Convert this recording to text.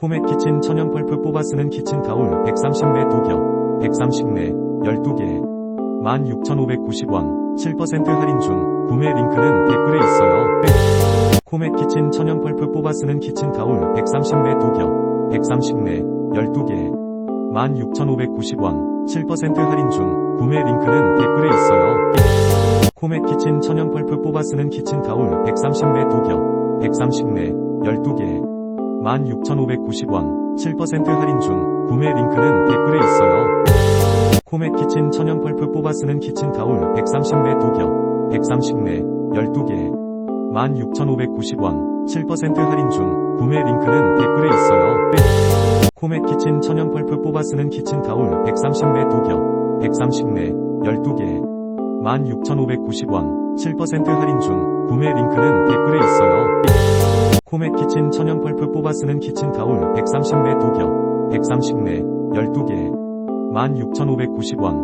코메 키친 천연 펄프 뽑아 쓰는 키친 타올 130매 2겹, 130매 12개, 16,590원, 7% 할인 중, 구매 링크는 댓글에 있어요. 코메 키친 천연 펄프 뽑아 쓰는 키친 타올 130매 2겹, 130매 12개, 16,590원, 7% 할인 중, 구매 링크는 댓글에 있어요. 코메 키친 천연 펄프 뽑아 쓰는 키친 타올 130매 2겹, 130매 12개, 16,590원, 7% 할인 중, 구매 링크는 댓글에 있어요. 코메 키친 천연 펄프 뽑아 쓰는 키친 타올 130매 2겹, 130매 12개, 16,590원, 7% 할인 중, 구매 링크는 댓글에 있어요. 코메 키친 천연 펄프 뽑아 쓰는 키친 타올 130매 2겹, 130매 12개, 16,590원, 7% 할인 중, 구매 링크는 댓글에. 코메 키친 천연 펄프 뽑아 쓰는 키친 타올 130매 2겹, 130매 12개, 16,590원,